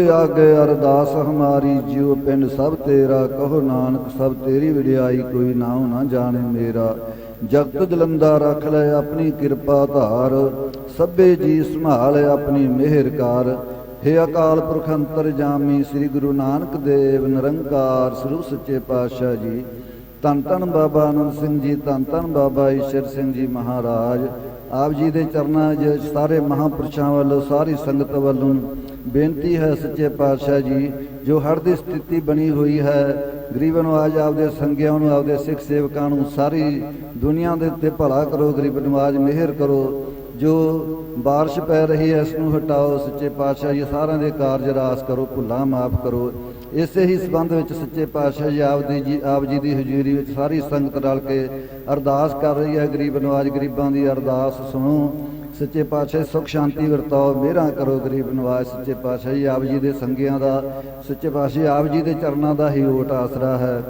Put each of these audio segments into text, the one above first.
ਆਗੇ ਅਰਦਾਸ, ਹਮਾਰੀ ਜਿਉ ਪਿੰਡ ਸਭ ਤੇਰਾ, ਕਹੋ ਨਾਨਕ, ਸਭ ਤੇਰੀ ਵਿੜਾਈ ਕੋਈ ਨਾਉ ਨਾ ਜਾਣੇ ਮੇਰਾ। ਜਗਤ ਜਲੰਦਾ ਰੱਖ ਲੈ ਆਪਣੀ ਕਿਰਪਾ ਧਾਰ, ਸਭੇ ਜੀ ਸੰਭਾਲ ਆਪਣੀ ਮਿਹਰ ਕਰ। ਹੇ ਅਕਾਲ ਪੁਰਖ ਅੰਤਰ ਜਾਮੀ, ਸ੍ਰੀ ਗੁਰੂ ਨਾਨਕ ਦੇਵ, ਨਿਰੰਕਾਰ ਸਰੂਪ ਸੱਚੇ ਪਾਤਸ਼ਾਹ ਜੀ। ਧੰਨ ਧੰਨ ਬਾਬਾ ਆਨੰਦ ਸਿੰਘ ਜੀ, ਧੰਨ ਧੰਨ ਬਾਬਾ ਈਸ਼ਰ ਸਿੰਘ ਜੀ ਮਹਾਰਾਜ। ਆਪ ਜੀ ਦੇ ਚਰਨਾਂ 'ਚ ਸਾਰੇ ਮਹਾਂਪੁਰਸ਼ਾਂ ਵੱਲੋਂ, ਸਾਰੀ ਸੰਗਤ ਵੱਲੋਂ ਬੇਨਤੀ ਹੈ ਸੱਚੇ ਪਾਤਸ਼ਾਹ ਜੀ ਜੋ ਹੜ੍ਹ ਦੀ ਸਥਿਤੀ ਬਣੀ ਹੋਈ ਹੈ ਗਰੀਬ ਨਵਾਜ ਆਪਦੇ ਸੰਗਿਆਂ ਨੂੰ ਆਪਦੇ ਸਿੱਖ ਸੇਵਕਾਂ ਨੂੰ ਸਾਰੀ ਦੁਨੀਆ ਦੇ ਉੱਤੇ ਭਲਾ ਕਰੋ ਗਰੀਬ ਨਵਾਜ ਮਿਹਰ ਕਰੋ ਜੋ بارش ਪੈ ਰਹੀ ਹੈ ਇਸ ਨੂੰ ਹਟਾਓ ਸੱਚੇ ਪਾਤਸ਼ਾਹ ਜੀ ਸਾਰਿਆਂ ਦੇ ਕਾਰਜ ਰਾਸ ਕਰੋ ਭੁੱਲਾਂ ਮਾਫ ਕਰੋ ਇਸੇ ਹੀ ਸਬੰਧ ਵਿੱਚ ਸੱਚੇ ਪਾਤਸ਼ਾਹ ਜੀ ਆਪ ਦੀ ਜੀ ਆਪ ਜੀ ਦੀ ਹਜ਼ੂਰੀ ਵਿੱਚ ਸਾਰੀ ਸੰਗਤ ਰਲ ਕੇ ਅਰਦਾਸ ਕਰ ਰਹੀ ਹੈ ਗਰੀਬ ਨਵਾਜ ਗਰੀਬਾਂ ਦੀ ਅਰਦਾਸ ਸੁਣੋ ਸੱਚੇ ਪਾਤਸ਼ਾਹ ਸੁਖ ਸ਼ਾਂਤੀ ਵਰਤਾਓ, ਮਿਹਰਾਂ ਕਰੋ ਗਰੀਬ ਨਿਵਾਜ਼ ਸੱਚੇ ਪਾਤਸ਼ਾਹ ਜੀ, ਆਪ ਜੀ ਦੇ ਸੰਗਿਆਂ ਦਾ, ਸੱਚੇ ਪਾਤਸ਼ਾਹ ਆਪ ਜੀ ਦੇ ਚਰਨਾਂ ਦਾ ਹੀ ਓਟ ਆਸਰਾ ਹੈ।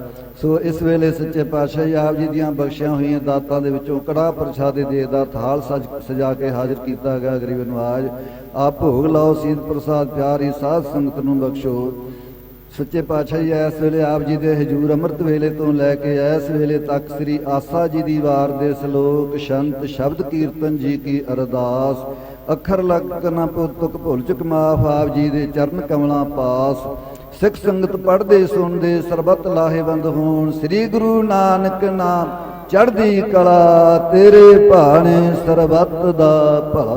ਸੋ ਇਸ ਵੇਲੇ ਸੱਚੇ ਪਾਤਸ਼ਾਹ ਜੀ, ਆਪ ਜੀ ਦੀਆਂ ਬਖਸ਼ੀਆਂ ਹੋਈਆਂ ਦਾਤਾਂ ਦੇ ਵਿੱਚੋਂ ਕੜਾ ਪ੍ਰਸ਼ਾਦੇ ਦੇ ਦਾ ਥਾਲ ਸਜ, ਸਜਾ ਕੇ ਹਾਜ਼ਰ ਕੀਤਾ ਗਿਆ ਗਰੀਬ ਨਵਾਜ। ਆਪ ਭੋਗ ਲਾਓ ਸੀਤ ਪ੍ਰਸਾਦ ਪਿਆਰੀ, ਸਾਧ ਸੰਗਤ ਨੂੰ ਬਖਸ਼ੋ। ਸੱਚੇ ਪਾਤਸ਼ਾਹ ਜੀ, ਇਸ ਵੇਲੇ ਆਪ ਜੀ ਦੇ ਹਜੂਰ ਅੰਮ੍ਰਿਤ ਵੇਲੇ ਤੋਂ ਲੈ ਕੇ ਇਸ ਵੇਲੇ ਤੱਕ ਸ੍ਰੀ ਆਸਾ ਜੀ ਦੀ ਵਾਰ ਦੇ ਸ਼ਲੋਕ, ਸ਼ੰਤ ਸ਼ਬਦ ਕੀਰਤਨ ਜੀ ਕੀ ਅਰਦਾਸ, ਅੱਖਰ ਲਗ ਨਾ ਪੁੱਤਕ ਭੁੱਲ ਚੁਕ ਮਾਫ, ਆਪ ਜੀ ਦੇ ਚਰਨ ਕਮਲਾਂ ਪਾਸ। ਸਿੱਖ ਸੰਗਤ ਪੜ੍ਹਦੇ ਸੁਣਦੇ, ਸਰਬਤ ਲਾਹੇਵੰਦ ਹੋਣ। ਸ੍ਰੀ ਗੁਰੂ ਨਾਨਕ ਨਾਮ ਚੜ੍ਹਦੀ ਕਲਾ, ਤੇਰੇ ਭਾਣੇ ਸਰਬਤ ਦਾ ਭਲਾ।